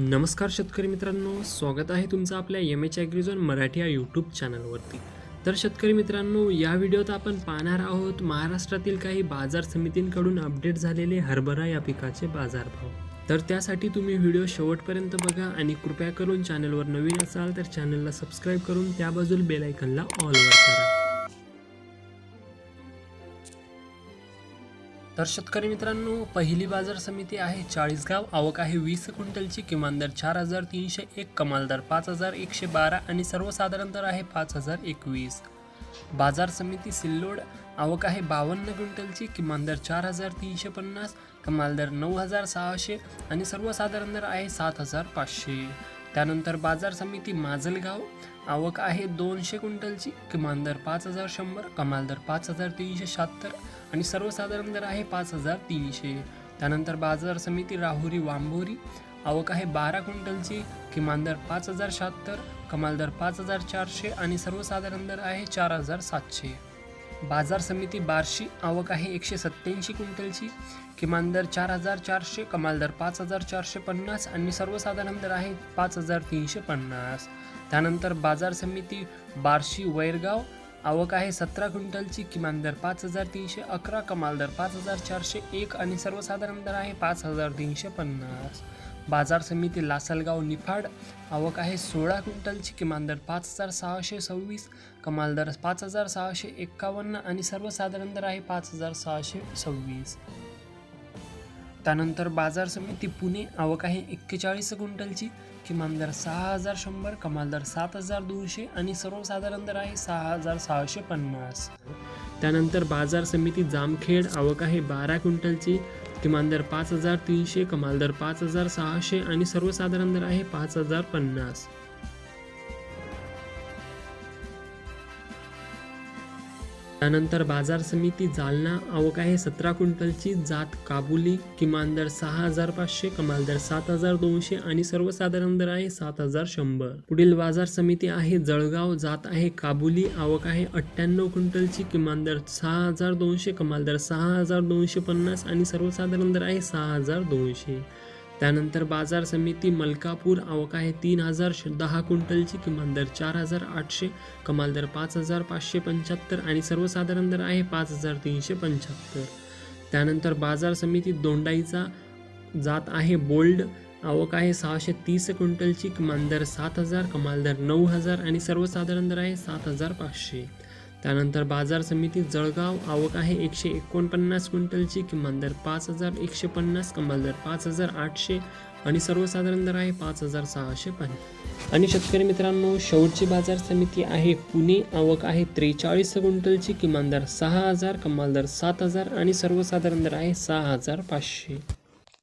नमस्कार शेतकरी मित्रांनो स्वागत आहे तुमचं आपल्या एम एच ॲग्रिझोन मराठी या यूट्यूब चॅनलवरती तर शेतकरी मित्रांनो या व्हिडिओत आपण पाहणार आहोत महाराष्ट्रातील काही बाजार समितींकडून अपडेट झालेले हरभरा या पिकाचे बाजारभाव. तर त्यासाठी तुम्ही व्हिडिओ शेवटपर्यंत बघा आणि कृपया करून चॅनलवर नवीन असाल तर चॅनलला सबस्क्राईब करून त्या बाजूला बेल ऑलवर करा. तर शेतकरी मित्रांनो पहिली बाजार समिती आहे चाळीसगाव. आवक आहे वीस क्विंटलची. किमान दर चार हजार तीनशे एक कमाल दर पाच हजार एकशे बारा आणि सर्वसाधारण दर आहे पाच हजार एकवीस. बाजार समिती सिल्लोड. आवक आहे बावन्न क्विंटलची. किमान दर चार हजार तीनशे पन्नास कमाल दर नऊ हजार सहाशे आणि सर्वसाधारण दर आहे सात हजार पाचशे. त्यानंतर बाजार समिती माजलगाव. आवक आहे दोनशे क्विंटलची. किमान दर पाच हजार शंभर कमाल दर पाच हजार तीनशे शहात्तर आणि सर्वसाधारण दर आहे पाच हजार तीनशे. त्यानंतर बाजार समिती राहुरी वांबोरी आवक आहे बारा क्विंटलची किमान दर पाच हजार शहात्तर कमाल दर पाच हजार चारशे आणि सर्वसाधारण दर आहे चार हजार सातशे. बाजार समिती बार्शी आवक आहे एकशे सत्त्याऐंशी क्विंटलची किमान दर चार हजार चारशे कमाल दर पाच हजार चारशे पन्नास आणि सर्वसाधारण दर आहे पाच हजार तीनशे पन्नास. त्यानंतर बाजार समिती बार्शी वैरगाव आवक आहे सतरा क्विंटलची किमान दर पाच हजार तीनशे अकरा कमाल दर पाच हजार चारशे एक आणि सर्वसाधारण दर आहे पाच हजार तीनशे पन्नास. बाजार समिती लासलगाव निफाड आवक आहे सोळा क्विंटलची किमान दर पाच हजार सहाशे सव्वीस कमाल दर पाच हजार सहाशे एक्कावन्न आणि सर्वसाधारण दर आहे पाच हजार सहाशे सव्वीस. त्यानंतर बाजार समिती पुणे आवक आहे एक्केचाळीस क्विंटलची. किमान दर सहा हजार शंभर कमाल दर सात हजार दोनशे आणि सर्वसाधारण दर आहे सहा हजार सहाशे पन्नास. त्यानंतर बाजार समिती जामखेड आवक आहे बारा क्विंटलची. किमान दर पाच हजार तीनशे कमाल दर पाच हजार सहाशे आणि सर्वसाधारण दर आहे पाच हजार पन्नास. त्यानंतर बाजार समिती जालना आवक आहे सतरा क्विंटलची जात काबुली किमान दर सहा हजार पाचशे कमाल दर सात हजार दोनशे आणि सर्वसाधारण दर आहे सात हजार शंभर. पुढील बाजार समिती आहे जळगाव जात आहे काबुली आवक आहे अठ्ठ्याण्णव क्विंटलची किमान दर सहा हजार दोनशे कमाल दर सहा हजार दोनशे पन्नास आणि सर्वसाधारण दर आहे सहा हजार दोनशे. त्यानंतर बाजार समिती मलकापूर आवक आहे तीन हजार श- दहा क्विंटलची किमान दर चार हजार आठशे कमाल दर पाच हजार पाचशे पंच्याहत्तर आणि सर्वसाधारण दर आहे पाच हजार तीनशे पंच्याहत्तर. त्यानंतर बाजार समिती दोंडाईचा जात आहे बोल्ड आवक आहे सहाशे तीस क्विंटलची किमान दर सात हजार कमाल दर नऊ हजार आणि सर्वसाधारण दर आहे सात हजार पाचशे. त्यानंतर बाजार समिती जळगाव आवक आहे एकशे एकोणपन्नास क्विंटलची किमान दर पाच हजार एकशे पन्नास कमाल दर पाच हजार आठशे आणि सर्वसाधारण दर आहे पाच हजार सहाशे पन्नास आणि शेतकरी मित्रांनो शेवटची बाजार समिती आहे पुणे आवक आहे त्रेचाळीस क्विंटलची किमान दर सहा हजार कमाल दर सात हजार आणि सर्वसाधारण दर आहे सहा हजार पाचशे.